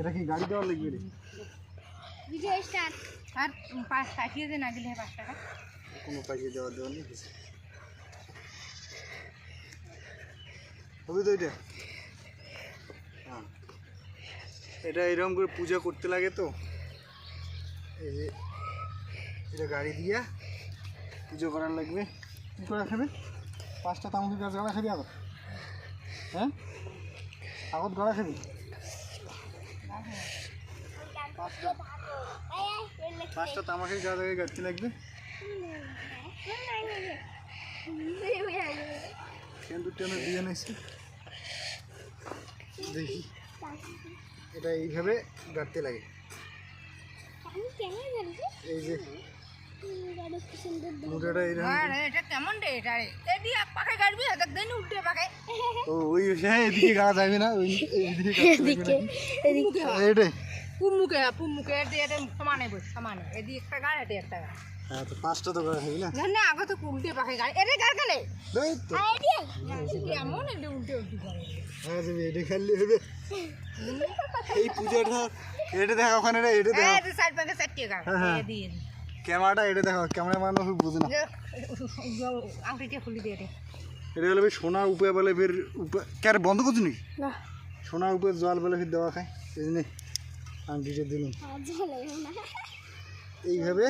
এটা কি গাড়ি দেওয়ার লাগবে রে? ভিডিও স্টার্ট আর পাঁচ পাঠিয়ে দে না দিলে পাঁচ টাকা। কোনো পাইয়ে দেওয়ার দেওয়ার নেই কিছু। হবে তো এটা। হ্যাঁ। এটা এরকম করে পূজা করতে লাগে তো। এই যে এটা গাড়ি দিয়া পুজো করার লাগবে। কী করে খাবে? পাঁচটা তামুকি গাছ গড়া খাবি আগত? হ্যাঁ? আগত গড়া খাবি? পাঁচটা তামাকের গাছ আগে গাড়তে লাগবে কেন্দ্র টেনে দিয়ে নিয়েছি। দেখি। এটা এইভাবে গাড়তে লাগে। এই যে মোটাটা এইরকম এটা কেমন রে এটা রে? এদি পাখে গাড়বি এদের দিন উল্টে ও ওই হ্যাঁ এদিকে গাড়া যাবে না ওই নাকি? এইটাই পুমুকে পুমুকে এদি এটা সমানে বস সমানে। এদি একটা গাড় এদি একটা গাড় হ্যাঁ তো পাঁচটা তো গাড়া খাবি না? না আগে তো উল্টে পাখে গাড়ি এদি গাড় কেনে? এই তো। কেমন এদি উল্টে উল্টে করে। হ্যাঁ তুমি এটা খেললে হবে। এই পুজোটা এটা দেখা ওখানে এটা দেখা। এই সাইড পাখে চারটে গাড় হ্যাঁ। ক্যামেরাটা এটা দেখো ক্যামেরা মানুষ বুঝে না। আংটিটা খুলি দিয়ে দে। এটা সোনা উপরে বলে ফের উপরে বন্ধ করছ নাকি? না। সোনা উপরে জল বলে ফের দেওয়া খায় এই জন্যে। আংটিটা দিলাম। এইভাবে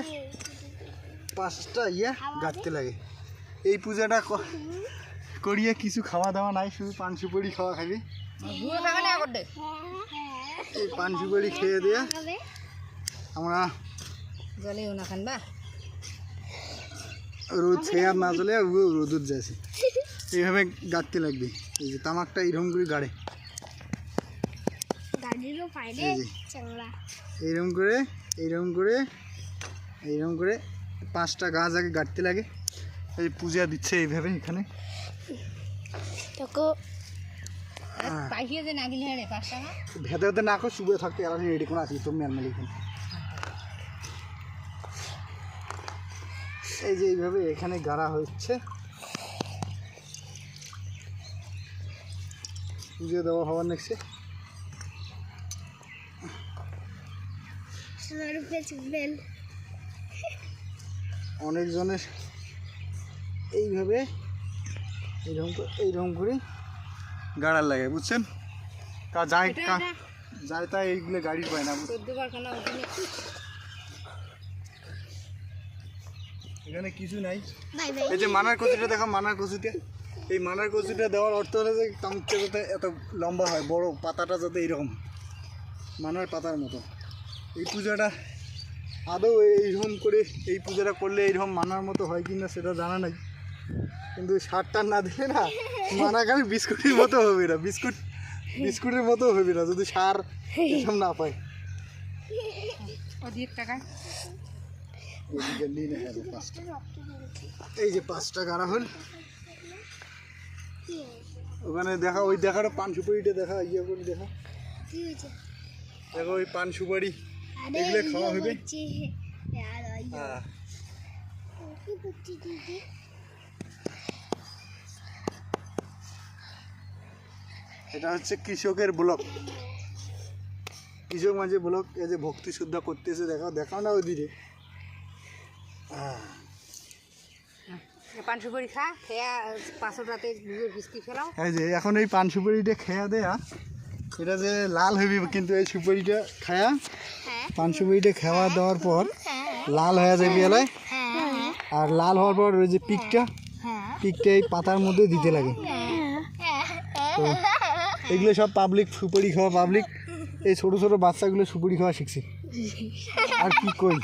পাঁচটা ইয়ে গাঁথতে লাগে। এই পূজাটা করিয়ে কিছু খাওয়া দাওয়া নাই শুধু পান সুপারি খাওয়া খাবি। এই পান সুপারি খেয়ে দিয়ে আমরা জলেও না খান বা। রোদ খেয়ে আর না চলে রোদুর যাচ্ছি এইভাবে গাঁথতে লাগবে। এই যে তামাকটা এইরকম করে গাড়ে গাড়িরও ফাইদে এই যে চাংলা এইরকম করে এইরকম করে এইরকম করে পাঁচটা গাছ আগে গাঁটতে লাগে। এই পূজা দিচ্ছে এইভাবে এখানে। না টাকা ভেতরে ভেতরে না করে শুয়ে থাকতে এরা রেডি করে আসি তো ম্যানমেলি এখানে। এই যে এইভাবে এখানে গাড়া হচ্ছে। পুজো দেওয়া হওয়ার নেক্সে সোনার উপরে চুপবেন অনেকজনের এইভাবে এইরকম এইরকম করে গাড়ার লাগে বুঝছেন? কা যায় যায় তা এইগুলো গাড়ি পায় না এখানে কিছু নাই। এই যে মানার কচুটা দেখো মানার কচুটা। এই মানার কচুটা দেওয়ার অর্থ হলো যে তামুকটা যাতে এত লম্বা হয় বড় পাতাটা যাতে এইরকম মানার পাতার মতো। এই পূজাটা আদৌ এইরকম করে এই পূজাটা করলে এইরকম মানার মতো হয় কি না সেটা জানা নাই। কিন্তু সারটা না দিলে না মানা খালি বিস্কুটের মতো হবে না। বিস্কুট বিস্কুটের মতো হবে না যদি সার এসব না পায়। এই যে পাঁচটা গাড়া হল ওখানে দেখা ওই দেখাটা পান সুপারিটা দেখা ইয়ে করে দেখা। দেখো ওই পান সুপারি এগুলো খাওয়া হবে? ওই হ্যাঁ। এটা হচ্ছে কৃষকের ব্লক। কৃষক মাঝে ব্লক এই যে ভক্তি শুদ্ধা করতেছে দেখাও দেখাও না ওদিকে। হ্যাঁ। পান সুপারি খা খেয়া পাঁচশো রাতে দুধের খেলাও এই যে এখন এই পান সুপারিটা খেয়া দেয়া। এটা যে লাল হইবি কিন্তু এই সুপারিটা খায়া। হ্যাঁ। পান সুপারিটা খাওয়া দেওয়ার পর হ্যাঁ। লাল হয়ে যাবে এলায় হ্যাঁ হ্যাঁ। আর লাল হওয়ার পর ওই যে পিকটা হ্যাঁ। পিকটা এই পাতার মধ্যে দিতে লাগে। তো এগুলো সব পাবলিক সুপারি খাওয়া পাবলিক এই ছোটো ছোটো বাচ্চাগুলো সুপারি খাওয়া শিখছে। আর কি কই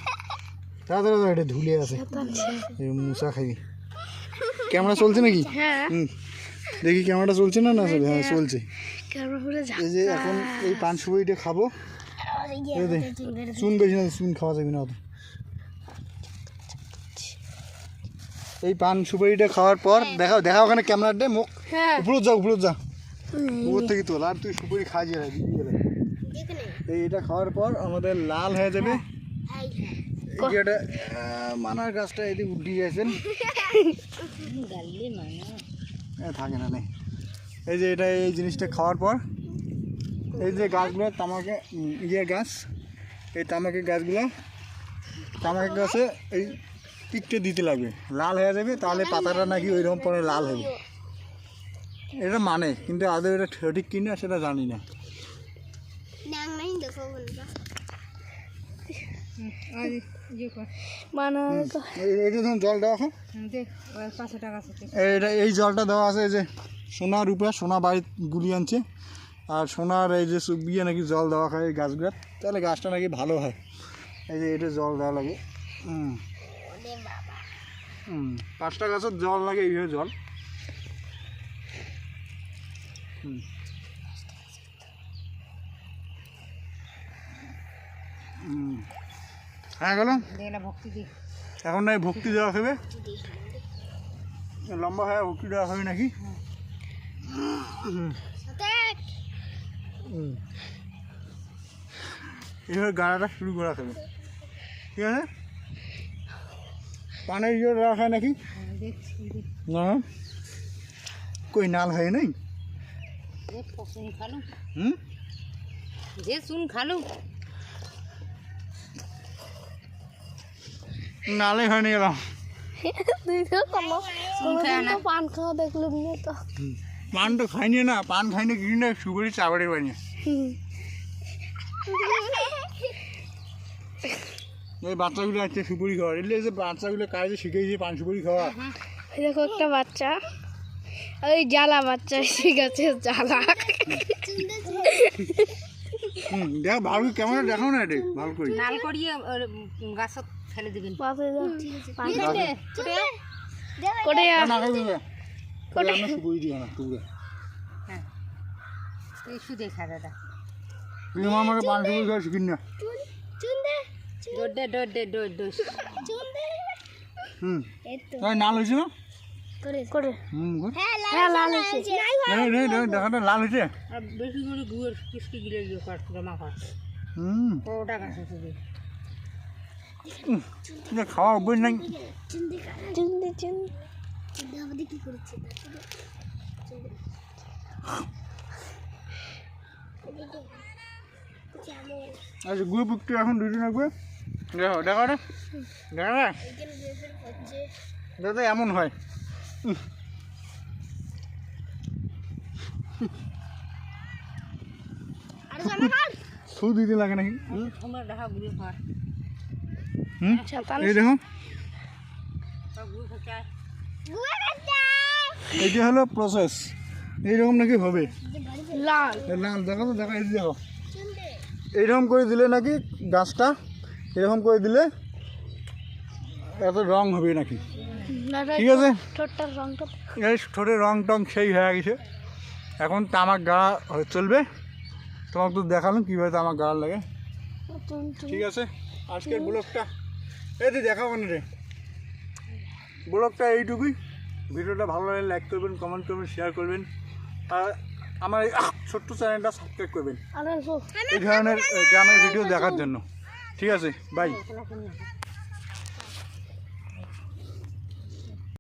তাড়াতাড়ি এটা ধুলে আছে। মুসা খাবি ক্যামেরা চলছে নাকি? হ্যাঁ। হুম। দেখি ক্যামেরাটা চলছে না না চলছে? হ্যাঁ চলছে। এই যে এখন এই পান সুপারিটা খাব। চুন বেশি না চুন খাওয়া যাবে না অত এই পান সুপারিটা খাওয়ার পর দেখাও দেখা ওখানে ক্যামেরাটা মুখ। হ্যাঁ। উপরে যা উপরে যা। উপর থেকে তোল আর তুই সুপারি খা যে দিবি গেলে এই এটা খাওয়ার পর আমাদের লাল হয়ে যাবে। এটা মানার গাছটা এদিকে উঠিয়ে গেছেন থাকে না নেই এই যে এটা এই জিনিসটা খাওয়ার পর এই যে গাছগুলো তামাকে ইয়ে গাছ এই তামাকের গাছগুলো তামাকের গাছে এই পিকটে দিতে লাগবে। লাল হয়ে যাবে তাহলে পাতাটা নাকি ওই রকম পরে লাল হবে। এটা মানে কিন্তু আদৌ এটা সঠিক কিনা সেটা জানি না। এই- জলটা দেওয়া আছে এই যে সোনা রূপে সোনা বাড়ি গুলি আনছে। আর সোনার এই যে চুবিয়ে নাকি জল দেওয়া হয় এই গাছগুলোর তাহলে গাছটা নাকি ভালো হয়। এই যে এটা জল দেওয়া লাগে। হুম। হুম পাঁচটা গাছের জল লাগে এইভাবে জল। হুম। হুম। হ্যাঁ গেল। দেখলে ভক্তি দি। এখন নাই ভক্তি দেওয়া হবে। লম্বা হয়ে ভক্তি দেওয়া হবে নাকি? হুম। এইভাবে গাড়াটা শুরু করা হবে। ঠিক আছে? পানের দেওয়া হয় নাকি? হ্যাঁ, না। কই নাল হয় নাই? খালু হুম? যে শুন খালু। নালে হয়নি এলাম। তুই তো না। পান খাওয়া দেখলুম না তো। পান তো খাইনি না পান খাইনি কি না সুপারি চাবাড়ি বানিয়ে। এই বাচ্চাগুলো আছে সুপুরি খাওয়া এলে যে বাচ্চাগুলো কাজে শিখেছে পান সুপুরি খাওয়া দেখো একটা বাচ্চা। ওই জ্বালা বাচ্চা ঠিক আছে জ্বালা। হুম দেখ ভালো কেমন দেখো না এটা ভালো করে। নাল করিয়ে গাছত ফেলে দিবেন। করে আমরা দিও না টুকরে হ্যাঁ। এই শুধু খা দাদা। আমার খাওয়া শিখিন না দৌড় দৌড় দে দৌড় দৌড়। হুম। তাই নাল হয়েছে না? করে হুম হ্যাঁ লাল হয়েছে নেই নেই নেই দেখাটা লাল হয়েছে। আর বেশি করে গুয়ের কিসকি গিলে গিয়ে কর জমা কর হুম। পুরোটা গাছ শুধু খাওয়া অভ্যাস নাই। চুন্দি চুন্দি আমাদের কি করেছে? আচ্ছা গুয়ে পুকটি এখন দুদিন লাগবে দেখো দেখো রে। দেখো রে। দাদা এমন হয়। থু দিতে লাগে নাকি? এই দেখো। এইটা হলো প্রসেস এইরকম নাকি হবে? লাল। লাল দেখো তো দেখো এই দেখো। এইরকম করে দিলে নাকি গাছটা এরকম করে দিলে এত রং হবে নাকি? ঠিক আছে? এই ঠোঁটের রং টং সেই হয়ে গেছে। এখন তামাক গাড়া চলবে। তোমাকে তো দেখালাম কীভাবে তামাক গাড়া লাগে। ঠিক আছে? আজকের ব্লগটা এই তুই দেখাবো না রে। ব্লগটা এইটুকুই। ভিডিওটা ভালো লাগলে লাইক করবেন কমেন্ট করবেন শেয়ার করবেন। আর আমার এই ছোট্ট চ্যানেলটা সাবস্ক্রাইব করবেন। এই ধরনের গ্রামের ভিডিও দেখার জন্য। ঠিক আছে বাই